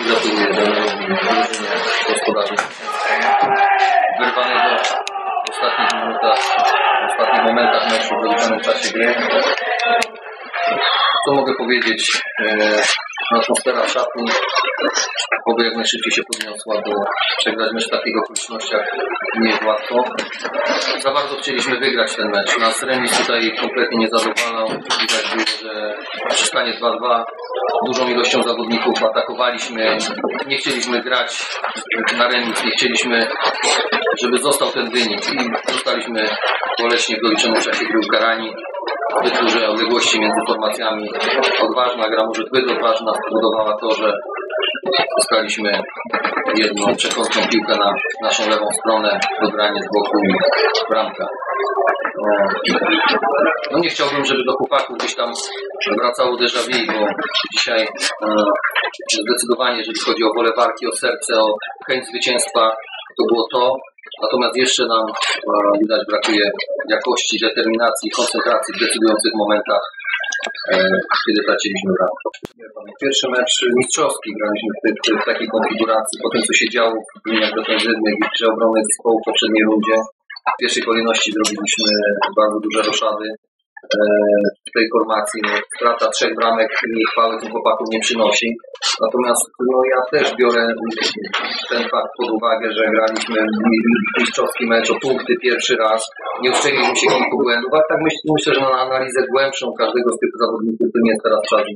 gratuluję drużynie gospodarzy. Wyrwanego w ostatnich minutach, w ostatnich momentach meczu w doliczonym czasie gry. Co mogę powiedzieć? Atmosfera w szatni oby jak najszybciej się podniosła, bo przegrać mecz w takich okolicznościach nie jest łatwo. Za bardzo chcieliśmy wygrać ten mecz. Nas remis tutaj kompletnie nie zadowalał. Widać było, że przy stanie 2-2 dużą ilością zawodników atakowaliśmy. Nie chcieliśmy grać na remis, nie chcieliśmy, żeby został ten wynik. I zostaliśmy boleśnie w doliczonym czasie gry ukarani zbyt duże odległości między formacjami. Odważna gra, może zbyt odważna spowodowała to, że zyskaliśmy jedną przekątną piłkę na naszą lewą stronę, dogranie z boku i bramka. No, no nie chciałbym, żeby do chłopaków gdzieś tam wracało déjà vu, bo dzisiaj e, zdecydowanie, jeżeli chodzi o wolę walki, o serce, o chęć zwycięstwa, to było to. Natomiast jeszcze nam e, widać brakuje jakości, determinacji, koncentracji w decydujących momentach, e, kiedy traciliśmy bramkę. Pierwszy mecz mistrzowski graliśmy w, tej- w takiej konfiguracji, po tym co się działo w liniach defensywnych i przy obronie zespołu w poprzedniej rundzie. W pierwszej kolejności zrobiliśmy bardzo duże roszady w tej formacji. No, trzech bramek i chwały tym chłopakom nie przynosi. Natomiast no, ja też biorę ten fakt pod uwagę, że graliśmy mi- mistrzowski mecz o punkty pierwszy raz. Nie uszczelniliśmy się kilku błędów, ale tak myśl, myślę, że na analizę głębszą każdego z tych zawodników to nie teraz czas.